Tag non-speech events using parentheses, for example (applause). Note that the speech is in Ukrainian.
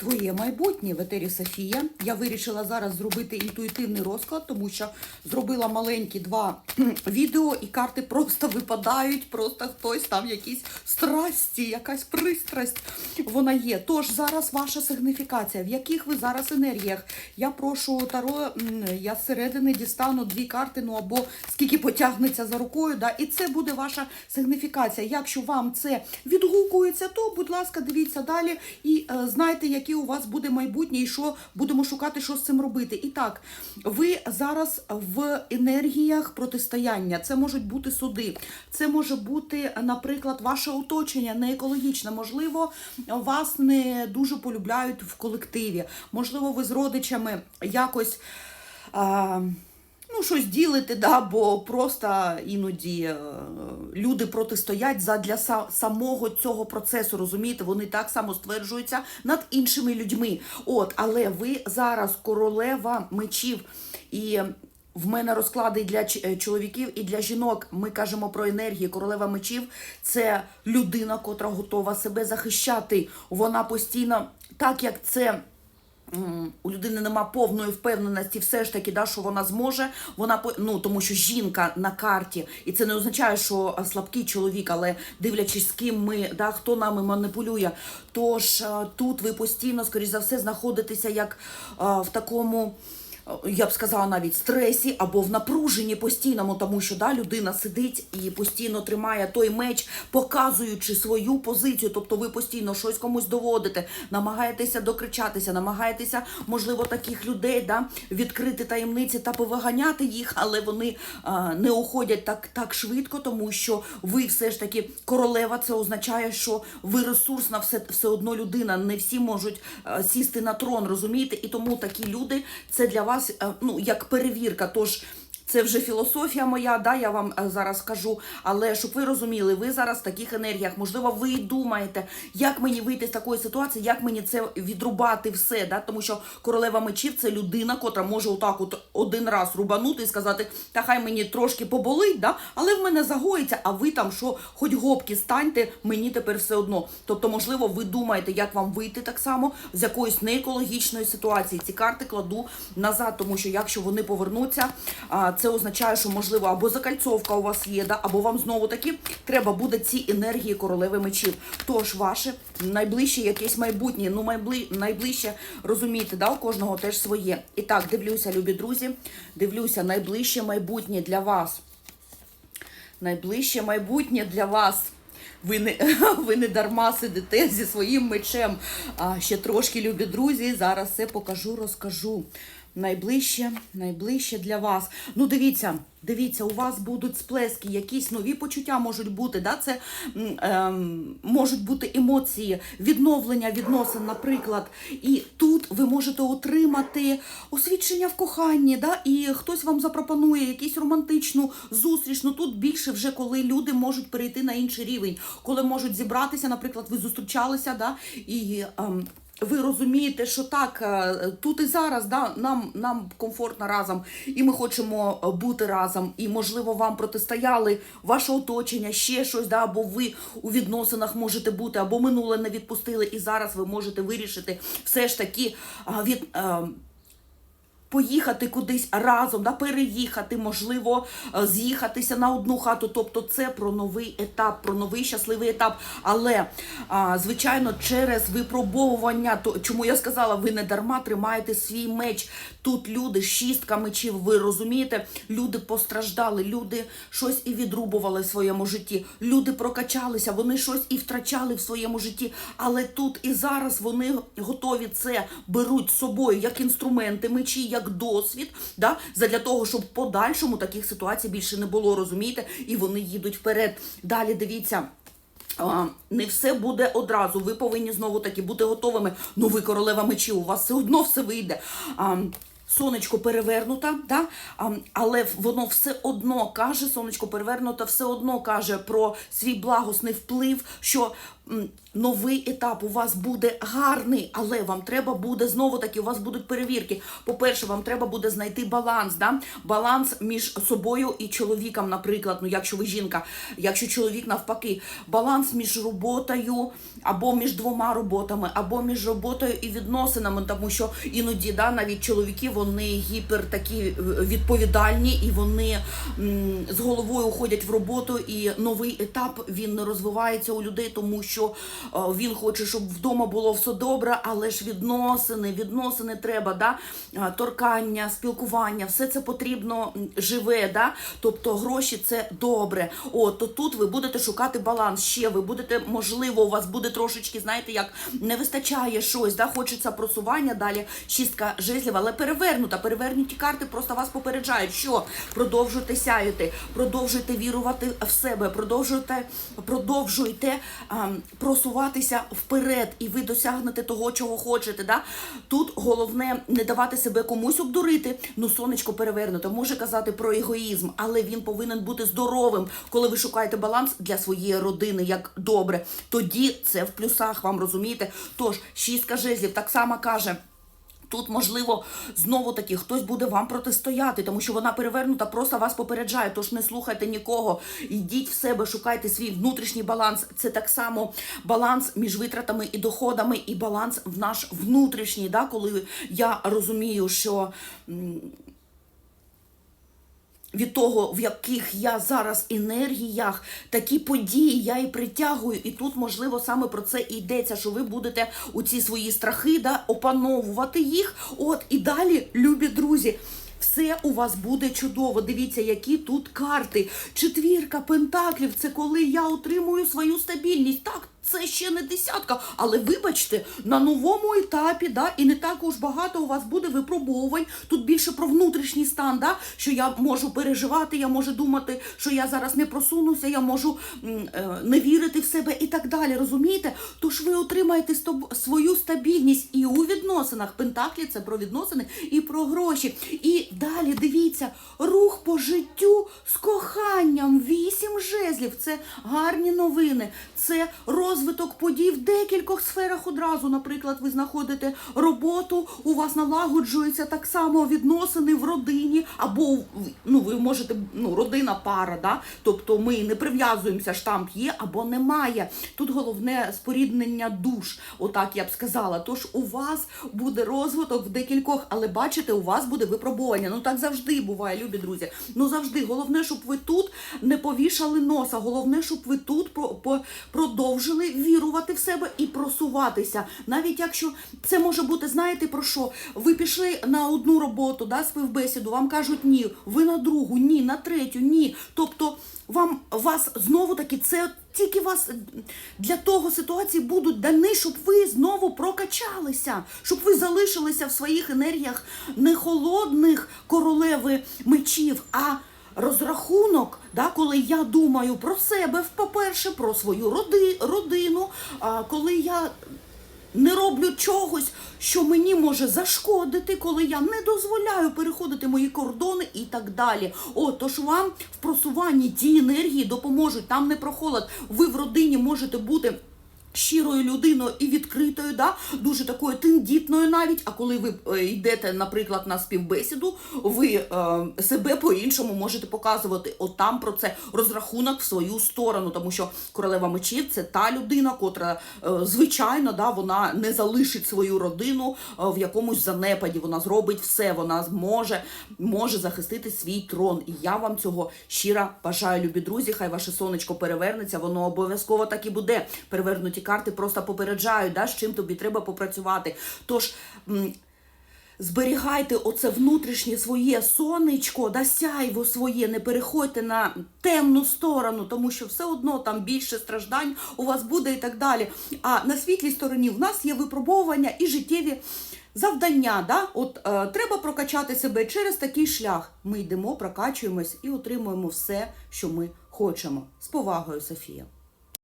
Твоє майбутнє в етері Софія. Я вирішила зараз зробити інтуїтивний розклад, тому що зробила маленькі два (clears throat) відео, і карти просто випадають, просто хтось там якісь страсті, якась пристрасть вона є. Тож зараз ваша сигніфікація, в яких ви зараз енергіях. Я прошу Таро, я зсередини дістану дві карти, ну або скільки потягнеться за рукою. Да, і це буде ваша сигніфікація. Якщо вам це відгукується, то будь ласка, дивіться далі і е, знайте, яке у вас буде майбутнє, і що будемо шукати, що з цим робити. І так, ви зараз в енергіях протистояння. Це можуть бути суди, це може бути, наприклад, ваше оточення не екологічне. Можливо, вас не дуже полюбляють в колективі. Можливо, ви з родичами якось. Ну, щось ділити, да, бо просто іноді е, люди протистоять задля са- самого цього процесу, розумієте? Вони так само стверджуються над іншими людьми. От, але ви зараз королева мечів і. В мене розклади для е, чоловіків і для жінок. Ми кажемо про енергію. Королева мечів це людина, котра готова себе захищати. Вона постійно, так як це у людини нема повної впевненості, все ж таки, да, що вона зможе. Вона ну тому, що жінка на карті, і це не означає, що слабкий чоловік, але дивлячись, з ким ми, да, хто нами маніпулює. Тож тут ви постійно, скоріш за все, знаходитеся як а, в такому. Я б сказала навіть стресі або в напруженні постійному, тому що да, людина сидить і постійно тримає той меч, показуючи свою позицію. Тобто ви постійно щось комусь доводите, намагаєтеся докричатися, намагаєтеся, можливо, таких людей да, відкрити таємниці та повиганяти їх, але вони а, не уходять так, так швидко, тому що ви все ж таки королева. Це означає, що ви ресурсна все, все одно людина. Не всі можуть а, сісти на трон, розумієте? І тому такі люди це для вас е, ну як перевірка. Тож. Це вже філософія моя, да, я вам е, зараз скажу. Але щоб ви розуміли, ви зараз в таких енергіях, можливо, ви думаєте, як мені вийти з такої ситуації, як мені це відрубати все. Да? Тому що королева мечів це людина, котра може отак от один раз рубанути і сказати, та хай мені трошки поболить, да? але в мене загоїться, а ви там що, хоч гопки станьте, мені тепер все одно. Тобто, можливо, ви думаєте, як вам вийти так само з якоїсь неекологічної ситуації. Ці карти кладу назад, тому що якщо вони повернуться, це означає, що можливо або закальцовка у вас є, да, або вам знову таки треба буде ці енергії королеви мечів. Тож ваше найближче якесь майбутнє, ну майбли, найближче розумієте, да, у кожного теж своє. І так, дивлюся, любі друзі, дивлюся, найближче майбутнє для вас. Найближче майбутнє для вас. Ви не, (laughs) ви не дарма сидите зі своїм мечем. А ще трошки, любі друзі, зараз все покажу, розкажу. Найближче, найближче для вас. Ну, дивіться, дивіться, у вас будуть сплески, якісь нові почуття можуть бути. Да? Це ем, можуть бути емоції, відновлення відносин, наприклад. І тут ви можете отримати освідчення в коханні, да? і хтось вам запропонує якусь романтичну зустріч. Ну тут більше вже коли люди можуть перейти на інший рівень, коли можуть зібратися, наприклад, ви зустрічалися, да? і. Ем, ви розумієте, що так, е, тут і зараз да, нам, нам комфортно разом, і ми хочемо е, бути разом, і, можливо, вам протистояли ваше оточення, ще щось, да, або ви у відносинах можете бути, або минуле не відпустили, і зараз ви можете вирішити все ж таки а, від. Поїхати кудись разом, да, переїхати, можливо, е, з'їхатися на одну хату. Тобто це про новий етап, про новий щасливий етап. Але, звичайно, через випробовування, то чому я сказала, ви не дарма тримаєте свій меч. Тут люди, шістка мечів, ви розумієте, люди постраждали, люди щось і відрубували в своєму житті, люди прокачалися, вони щось і втрачали в своєму житті. Але тут і зараз вони готові це беруть з собою як інструменти, мечі, як досвід, да, задля того, щоб в подальшому таких ситуацій більше не було, розумієте, і вони їдуть вперед. Далі дивіться. Не все буде одразу. Ви повинні знову таки бути готовими. Ну, ви королева мечів, у вас все одно все вийде. Сонечко перевернута, да? але воно все одно каже, сонечко перевернута, все одно каже про свій благосний вплив, що новий етап у вас буде гарний, але вам треба буде знову таки, у вас будуть перевірки. По-перше, вам треба буде знайти баланс, да? баланс між собою і чоловіком, наприклад, ну якщо ви жінка, якщо чоловік навпаки, баланс між роботою або між двома роботами, або між роботою і відносинами, тому що іноді да, навіть чоловіки вони гіпер такі е, відповідальні і вони м, з головою уходять в роботу. І новий етап він не розвивається у людей, тому що е, він хоче, щоб вдома було все добре, але ж відносини, відносини треба, да? е, торкання, спілкування, все це потрібно живе, да? тобто гроші це добре. О, то тут ви будете шукати баланс. Ще ви будете, можливо, у вас буде трошечки, знаєте, як не вистачає щось, да? хочеться просування далі. Шістка жезлів, але перевернута. Перевернуті карти просто вас попереджають, що продовжуйте сяяти, продовжуйте вірувати в себе, продовжуйте, продовжуйте ем, просуватися вперед, і ви досягнете того, чого хочете. Да? Тут головне не давати себе комусь обдурити. Ну, сонечко перевернуто, може казати про егоїзм, але він повинен бути здоровим, коли ви шукаєте баланс для своєї родини, як добре. Тоді це в плюсах, вам розумієте? Тож, шістка жезлів так само каже. Тут, можливо, знову таки хтось буде вам протистояти, тому що вона перевернута, просто вас попереджає. Тож не слухайте нікого. Йдіть в себе, шукайте свій внутрішній баланс. Це так само баланс між витратами і доходами, і баланс в наш внутрішній. Да? Коли я розумію, що. Від того, в яких я зараз енергіях, такі події я і притягую. І тут, можливо, саме про це і йдеться, що ви будете у ці свої страхи да, опановувати їх. От і далі, любі друзі. Все у вас буде чудово. Дивіться, які тут карти. Четвірка пентаклів це коли я отримую свою стабільність. Так, це ще не десятка. Але вибачте, на новому етапі, да, і не так уж багато у вас буде випробовувань. Тут більше про внутрішній стан, да, що я можу переживати, я можу думати, що я зараз не просунуся, я можу е, не вірити в себе і так далі. Розумієте? Тож ви отримаєте свою стабільність і у відносинах. Пентаклі це про відносини і про гроші. І далі дивіться, рух по життю з коханням. Вісім жезлів. Це гарні новини. Це розвиток подій в декількох сферах одразу. Наприклад, ви знаходите роботу, у вас налагоджуються так само відносини в родині, або ну ви можете ну родина пара, да? тобто ми не прив'язуємося, штамп є або немає. Тут головне споріднення душ, отак я б сказала. Тож у вас буде розвиток в декількох, але бачите, у вас буде випробування. Ну так завжди буває, любі друзі. Ну завжди. Головне, щоб ви тут не повішали носа. Головне, щоб ви тут про- вірувати в себе і просуватися. Навіть якщо це може бути, знаєте про що? Ви пішли на одну роботу, да, співбесіду, вам кажуть ні, ви на другу, ні, на третю, ні. Тобто вам вас знову таки це. Тільки вас для того ситуації будуть дані, щоб ви знову прокачалися, щоб ви залишилися в своїх енергіях не холодних королеви мечів, а розрахунок, да, коли я думаю про себе, по-перше, про свою роди, родину, а, коли я не роблю чогось, що мені може зашкодити, коли я не дозволяю переходити мої кордони і так далі. О, тож вам в просуванні ті енергії допоможуть. Там не про холод. Ви в родині можете бути. Щирою людиною і відкритою, да, дуже такою тендітною навіть. А коли ви е, йдете, наприклад, на співбесіду, ви е, себе по-іншому можете показувати. От там про це розрахунок в свою сторону, тому що королева мечів це та людина, котра е, звичайно да, вона не залишить свою родину е, в якомусь занепаді. Вона зробить все, вона зможе може захистити свій трон. І я вам цього щиро бажаю, любі друзі. Хай ваше сонечко перевернеться, воно обов'язково так і буде. Перевернуті карти просто попереджають, да, з чим тобі треба попрацювати. Тож. Зберігайте оце внутрішнє своє сонечко, да сяйво своє, не переходьте на темну сторону, тому що все одно там більше страждань у вас буде і так далі. А на світлій стороні в нас є випробовування і життєві завдання. Да? От е, треба прокачати себе через такий шлях. Ми йдемо, прокачуємось і отримуємо все, що ми хочемо. З повагою, Софія.